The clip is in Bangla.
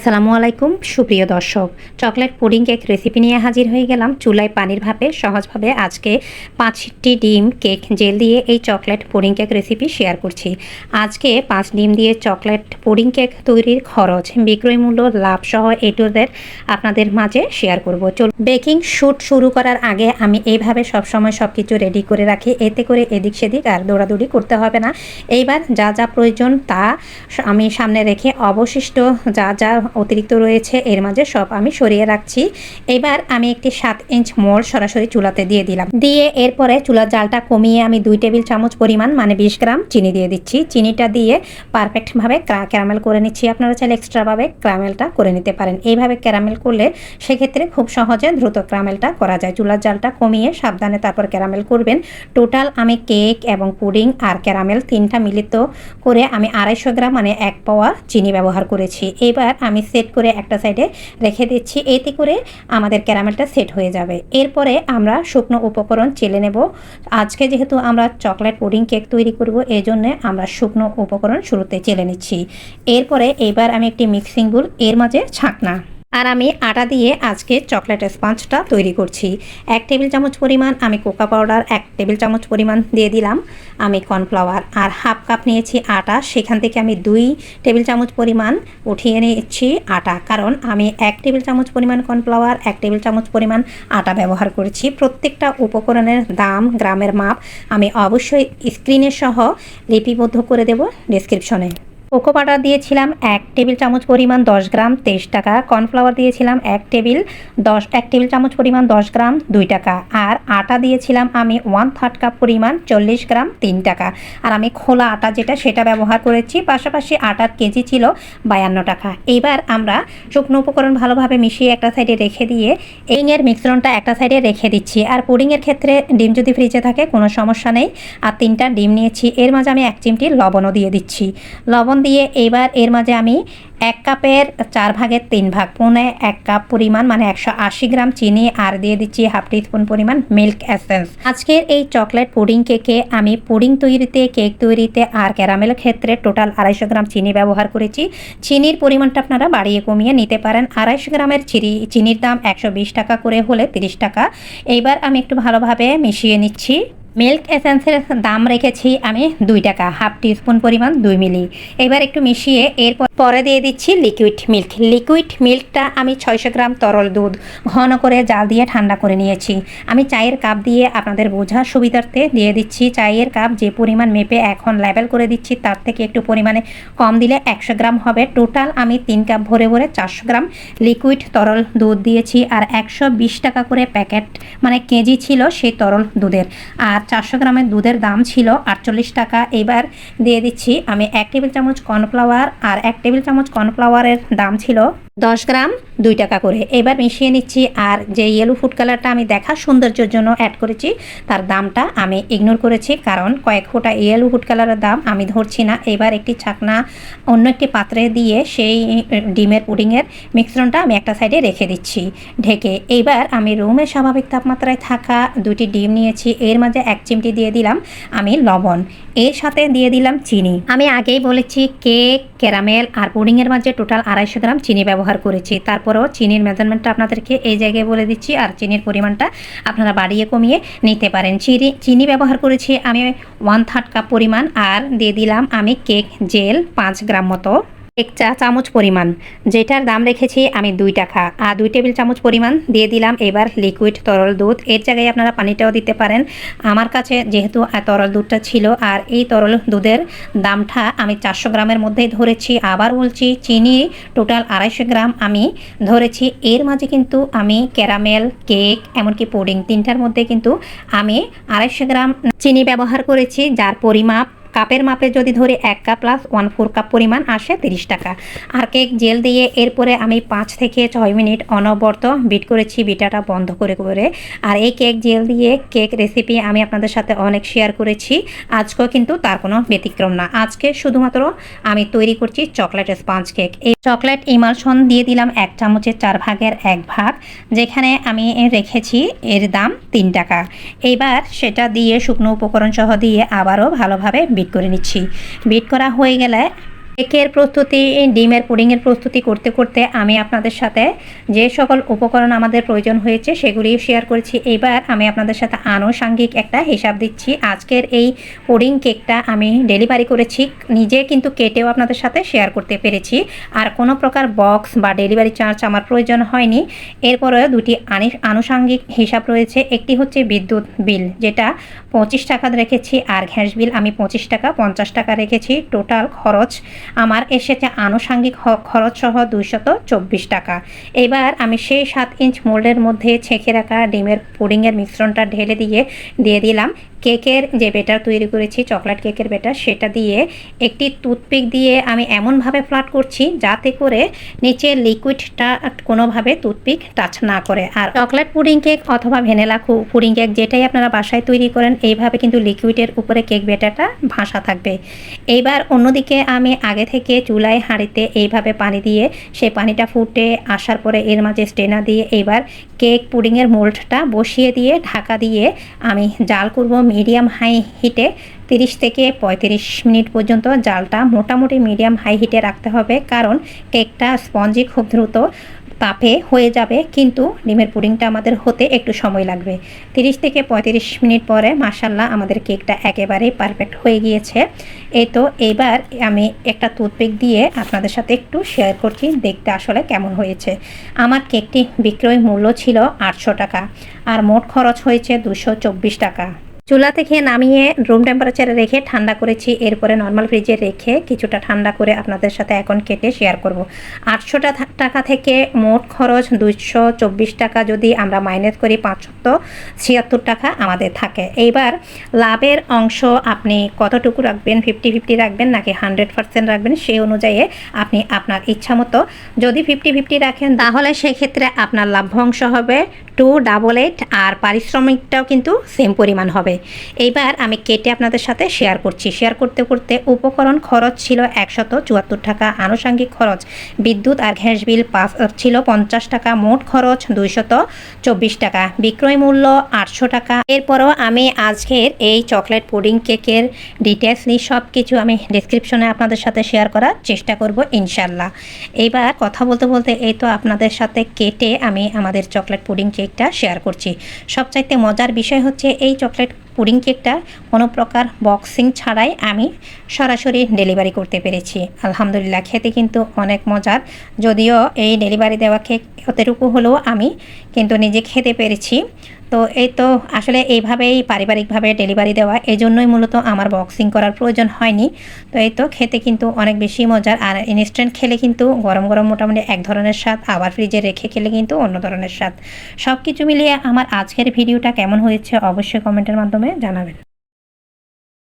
আসসালামু আলাইকুম, সুপ্রিয় দর্শক। চকলেট পুডিং কেক রেসিপি নিয়ে হাজির হয়ে গেলাম চুলায় পানির ভাপে। সহজভাবে আজকে পাঁচটি ডিম কেক জেল দিয়ে এই chocolate pudding cake recipe share করছি। আজকে পাঁচ ডিম দিয়ে চকলেট পুডিং কেক তৈরির খরচ, বিক্রয় মূল্য, লাভ সহ এ টু জেড আপনাদের মাঝে শেয়ার করব। চল বেকিং শ্যুট শুরু করার আগে আমি এইভাবে সবসময় সব কিছু রেডি করে রাখি। এতে করে এদিক সেদিক আর দৌড়াদৌড়ি করতে হবে না। এইবার যা যা প্রয়োজন তা আমি সামনে রেখে অবশিষ্ট যা যা অতিরিক্ত রয়েছে, এর মাঝে সব আমি সরিয়ে রাখছি। এবার আমি একটি সাত ইঞ্চ মোড় সরাসরি চুলাতে দিয়ে দিলাম। দিয়ে এরপরে চুলার জালটা কমিয়ে আমি দুই টেবিল চামচ পরিমাণ মানে বিশ গ্রাম চিনি দিয়ে দিচ্ছি। চিনিটা দিয়ে পারফেক্টভাবে ক্যারামেল করে নিচ্ছি। আপনারা চাইলে এক্সট্রাভাবে ক্যারামেলটা করে নিতে পারেন। এইভাবে ক্যারামেল করলে সেক্ষেত্রে খুব সহজে দ্রুত ক্যারামেলটা করা যায়। চুলার জালটা কমিয়ে সাবধানে তারপর ক্যারামেল করবেন। টোটাল আমি কেক এবং পুডিং আর ক্যারামেল তিনটা মিলিত করে আমি আড়াইশো গ্রাম মানে এক পাওয়া চিনি ব্যবহার করেছি। এবার আমি সেট করে একটা সাইডে রেখে দিচ্ছি। এতে করে আমাদের ক্যারামেলটা সেট হয়ে যাবে। এরপরে আমরা শুকনো উপকরণ চেলে নেব। আজকে যেহেতু আমরা চকলেট পুডিং কেক তৈরি করব এই জন্য আমরা শুকনো উপকরণ শুরুতে চেলে নিচ্ছি। এরপরে এবার আমি একটি মিক্সিং বুল এর মাঝে ছাঁকনা। আর আমি আটা দিয়ে আজকে চকলেট স্পঞ্জটা তৈরি করছি। এক টেবিল চামচ পরিমাণ আমি কোকা পাউডার, এক টেবিল চামচ পরিমাণ দিয়ে দিলাম আমি কর্নফ্লাওয়ার। আর হাফ কাপ নিয়েছি আটা, সেখান থেকে আমি দুই টেবিল চামচ পরিমাণ উঠিয়ে নিয়েছি আটা। কারণ আমি এক টেবিল চামচ পরিমাণ কর্নফ্লাওয়ার, এক টেবিল চামচ পরিমাণ আটা ব্যবহার করেছি। প্রত্যেকটা উপকরণের দাম, গ্রামের মাপ আমি অবশ্যই স্ক্রিনের সহ লিপিবদ্ধ করে দেব ডিসক্রিপশনে কোকো পাউডার দিয়েছিলাম এক টেবিল চামচ পরিমাণ দশ গ্রাম, তেইশ টাকা। কর্নফ্লাওয়ার দিয়েছিলাম এক টেবিল দশ, এক টেবিল চামচ পরিমাণ দশ গ্রাম, দুই টাকা। আর আটা দিয়েছিলাম আমি ওয়ান থার্ড কাপ পরিমাণ চল্লিশ গ্রাম, তিন টাকা। আর আমি খোলা আটা যেটা, সেটা ব্যবহার করেছি। পাশাপাশি আটার কেজি ছিল বায়ান্ন টাকা। এবার আমরা শুকনো উপকরণ ভালোভাবে মিশিয়ে একটা সাইডে রেখে দিয়ে এর মিশ্রণটা একটা সাইডে রেখে দিচ্ছি। আর পুডিংয়ের ক্ষেত্রে ডিম যদি ফ্রিজে থাকে, কোনো সমস্যা নেই। আর তিনটা ডিম নিয়েছি। এর মাঝে আমি এক চিমটি লবণও দিয়ে দিচ্ছি। লবণ দিয়ে এবার এর মাঝে আমি এক কাপের চার ভাগের তিন ভাগ পৌনে এক কাপ পরিমাণ মানে একশো আশি গ্রাম চিনি আর দিয়ে দিচ্ছি হাফ টিস্পুন পরিমাণ মিল্ক এসেন্স। আজকের এই চকলেট পুডিং কেকে আমি পুডিং তৈরিতে, কেক তৈরিতে আর ক্যারামেল ক্ষেত্রে টোটাল আড়াইশো গ্রাম চিনি ব্যবহার করেছি। চিনির পরিমাণটা আপনারা বাড়িয়ে কমিয়ে নিতে পারেন। আড়াইশো গ্রামের চিনি চিনির দাম একশো বিশ টাকা করে হলে তিরিশ টাকা। এইবার আমি একটু ভালোভাবে মিশিয়ে নিচ্ছি। মিল্ক এসেন্সের দাম রেখেছি আমি দুই টাকা, হাফ টিস্পুন পরিমাণ দুই মিলি। এবার একটু মিশিয়ে এরপর পরে দিয়ে দিচ্ছি লিকুইড মিল্ক লিকুইড মিল্কটা আমি ছয়শো গ্রাম তরল দুধ ঘন করে জাল দিয়ে ঠান্ডা করে নিয়েছি। আমি চায়ের কাপ দিয়ে আপনাদের বোঝার সুবিধার্থে দিয়ে দিচ্ছি। চায়ের কাপ যে পরিমাণ মেপে এখন লেবেল করে দিচ্ছি, তার থেকে একটু পরিমাণে কম দিলে একশো গ্রাম হবে। টোটাল আমি তিন কাপ ভরে ভরে চারশো গ্রাম লিকুইড তরল দুধ দিয়েছি আর একশো বিশ টাকা করে প্যাকেট মানে কেজি ছিল সেই তরল দুধের। আর চারশো গ্রামের দুধের দাম ছিল আটচল্লিশ টাকা। এবার দিয়ে দিচ্ছি আমি এক টেবিল চামচ কর্নফ্লাওয়ার আর এক টেবিল চামচ কর্নফ্লাওয়ারের দাম ছিল দশ গ্রাম দুই টাকা করে। এবার মিশিয়ে নিচ্ছি আর যে ইয়েলো ফুড কালারটা আমি দেখার সৌন্দর্যের জন্য অ্যাড করেছি, তার দামটা আমি ইগনোর করেছি কারণ কয়েক ফোঁটা ইয়েলো ফুড কালারের দাম আমি ধরছি না। এবার একটি ছাকনা অন্য একটি পাত্রে দিয়ে সেই ডিমের পুডিংয়ের মিশ্রণটা আমি একটা সাইডে রেখে দিচ্ছি ঢেকে। এইবার আমি রুমের স্বাভাবিক তাপমাত্রায় থাকা দুটি ডিম নিয়েছি। এর মাঝে এক চিমটি দিয়ে দিলাম আমি লবণ। এর সাথে দিয়ে দিলাম চিনি। আমি আগেই বলেছি কেক, ক্যারামেল আর পুডিংয়ের মাঝে টোটাল আড়াইশো গ্রাম চিনি ব্যবহার করেছি। তারপরেও চিনির মেজারমেন্টটা আপনাদেরকে এই জায়গায় বলে দিচ্ছি আর চিনির পরিমাণটা আপনারা বাড়িয়ে কমিয়ে নিতে পারেন। চিনি চিনি ব্যবহার করেছি আমি ওয়ান থার্ড কাপ পরিমাণ আর দিয়ে দিলাম আমি কেক জেল পাঁচ গ্রাম মতো। এক চা চামচ পরিমাণ। যেটার দাম রেখেছি আমি দুই টাকা। আর দুই টেবিল চামচ পরিমাণ দিয়ে দিলাম এবার লিকুইড তরল দুধ। এর জায়গায় আপনারা পানিটাও দিতে পারেন। আমার কাছে যেহেতু তরল দুধটা ছিল আর এই তরল দুধের দামটা আমি চারশো গ্রামের মধ্যেই ধরেছি। আবার বলছি, চিনি টোটাল আড়াইশো গ্রাম আমি ধরেছি। এর মাঝে কিন্তু আমি ক্যারামেল কেক এমনকি পুডিং তিনটার মধ্যে কিন্তু আমি আড়াইশো গ্রাম চিনি ব্যবহার করেছি, যার পরিমাপ কাপের মাপে যদি ধরি এক cup plus one four cup পরিমাণ আসে তিরিশ টাকা। আর কেক জেল দিয়ে এরপরে আমি পাঁচ থেকে ছয় মিনিট অনবরত বিট করেছি, বিটাটা বন্ধ করে করে। আর এই কেক জেল দিয়ে কেক রেসিপি আমি আপনাদের সাথে অনেক শেয়ার করেছি। আজকেও কিন্তু তার কোনো ব্যতিক্রম না। আজকে শুধুমাত্র আমি তৈরি করছি চকলেট স্পঞ্জ কেক এই চকলেট ইমালশন দিয়ে দিলাম এক চামচের চার ভাগের এক ভাগ, যেখানে আমি রেখেছি এর দাম তিন টাকা। এইবার সেটা দিয়ে শুকনো উপকরণ সহ দিয়ে আবারও ভালোভাবে বিট করে নিচ্ছি। বিট করা হয়ে গেলে কেকের প্রস্তুতি ডিমের পুডিংয়ের প্রস্তুতি করতে করতে আমি আপনাদের সাথে যে সকল উপকরণ আমাদের প্রয়োজন হয়েছে সেগুলি শেয়ার করেছি। এবার আমি আপনাদের সাথে আনুষাঙ্গিক একটা হিসাব দিচ্ছি। আজকের এই পুডিং কেকটা আমি ডেলিভারি করেছি, নিজে কিন্তু কেটেও আপনাদের সাথে শেয়ার করতে পেরেছি। আর কোনো প্রকার বক্স বা ডেলিভারি চার্জ আমার প্রয়োজন হয়নি। এরপরেও দুটি আনি- আনুষাঙ্গিক হিসাব রয়েছে। একটি হচ্ছে বিদ্যুৎ বিল, যেটা পঁচিশ টাকা রেখেছি, আর গ্যাস বিল আমি পঁচিশ টাকা, পঞ্চাশ টাকা রেখেছি। টোটাল খরচ আমার এসেছে আনুষাঙ্গিক হ- খরচ সহ দুইশত চব্বিশ টাকা। এবার আমি সেই সাত ইঞ্চ মোল্ডের মধ্যে ছেঁকে রাখা ডিমের পুডিংয়ের মিশ্রণটা ঢেলে দিয়ে দিয়ে দিলাম। কেকের যে বেটার তৈরি করেছি, চকলেট কেকের বেটার সেটা দিয়ে একটি টুথপিক দিয়ে আমি এমনভাবে ফ্ল্যাট করছি যাতে করে নিচের লিকুইডটা কোনোভাবে টুথপিক টাচ না করে। আর চকলেট পুডিং কেক অথবা ভ্যানিলা পুডিং কেক যেটাই আপনারা বাসায় তৈরি করেন, এইভাবে কিন্তু লিকুইডের উপরে কেক বেটারটা ভাসা থাকবে। এইবার অন্যদিকে আমি আগে থেকে চুলায় হাঁড়িতে এইভাবে পানি দিয়ে সেই পানিটা ফুটে আসার পরে এর মাঝে স্টেনা দিয়ে এইবার কেক পুডিংয়ের মোল্ডটা বসিয়ে দিয়ে ঢাকা দিয়ে আমি জাল করব মিডিয়াম হাই হিটে তিরিশ থেকে পঁয়ত্রিশ মিনিট পর্যন্ত জালটা মোটামুটি মিডিয়াম হাই হিটে রাখতে হবে, কারণ কেকটা স্পঞ্জি খুব দ্রুত তাপে হয়ে যাবে, কিন্তু ডিমের পুডিংটা আমাদের হতে একটু সময় লাগবে। তিরিশ থেকে পঁয়ত্রিশ মিনিট পরে মাসাল্লাহ আমাদের কেকটা একেবারেই পারফেক্ট হয়ে গিয়েছে। এই তো এবার আমি একটা টুথপিক দিয়ে আপনাদের সাথে একটু শেয়ার করছি, দেখতে আসলে কেমন হয়েছে। আমার কেকটি বিক্রয় মূল্য ছিল আটশো টাকা, আর মোট খরচ হয়েছে দুশো টাকা। চুলা থেকে নামিয়ে রুম টেম্পারেচারে রেখে ঠান্ডা করেছি। এরপরে নর্মাল ফ্রিজে রেখে কিছুটা ঠান্ডা করে আপনাদের সাথে এখন কেটে শেয়ার করব। আটশো টাকা থেকে মোট খরচ দুইশো চব্বিশ টাকা যদি আমরা মাইনাস করি পাঁচশো, ছিয়াত্তর টাকা আমাদের থাকে। এইবার লাভের অংশ আপনি কতটুকু রাখবেন? ফিফটি ফিফটি রাখবেন নাকি হান্ড্রেড পার্সেন্ট রাখবেন? সেই অনুযায়ী আপনি আপনার ইচ্ছা মতো যদি ফিফটি ফিফটি রাখেন, তাহলে সেক্ষেত্রে আপনার লাভ্য অংশ হবে টু ডাবল এইট আর পারিশ্রমিকটাও কিন্তু সেম পরিমাণ হবে। এইবার আমি কেটে আপনাদের সাথে শেয়ার করছি। শেয়ার করতে করতে উপকরণ খরচ ছিল একশত চুয়াত্তর টাকা, আনুষাঙ্গিক খরচ বিদ্যুৎ আর গ্যাস বিল পাঁচ ছিল পঞ্চাশ টাকা, মোট খরচ দুইশত চব্বিশ টাকা, বিক্রয় মূল্য আটশো টাকা। এরপরও আমি আজকের এই চকলেট পুডিং কেকের ডিটেলস নিয়ে সব কিছু আমি ডিসক্রিপশনে আপনাদের সাথে শেয়ার করার চেষ্টা করব ইনশাল্লাহ। এইবার কথা বলতে বলতে এই তো আপনাদের সাথে কেটে আমি আমাদের চকলেট পুডিং কেকটা শেয়ার করছি। সবচাইতে মজার বিষয় হচ্ছে এই চকলেট পুডিং কেকটা কোনো প্রকার বক্সিং ছাড়াই আমি সরাসরি ডেলিভারি করতে পেরেছি। আলহামদুলিল্লাহ, খেতে কিন্তু অনেক মজার। যদিও এই ডেলিভারি দেওয়া কেক অতটুকু হলেও আমি কিন্তু নিজে খেতে পেরেছি। তো এই তো আসলে এইভাবেই পারিবারিকভাবে ডেলিভারি দেওয়া এই জন্যই মূলত আমার বক্সিং করার প্রয়োজন হয়নি। তো এই তো খেতে কিন্তু অনেক বেশি মজার আর ইনস্ট্যান্ট খেলে কিন্তু গরম গরম মোটামুটি এক ধরনের স্বাদ, আবার ফ্রিজে রেখে খেলে কিন্তু অন্য ধরনের স্বাদ। সব কিছু মিলিয়ে আমার আজকের ভিডিওটা কেমন হয়েছে অবশ্যই কমেন্টের মাধ্যমে জানাবেন।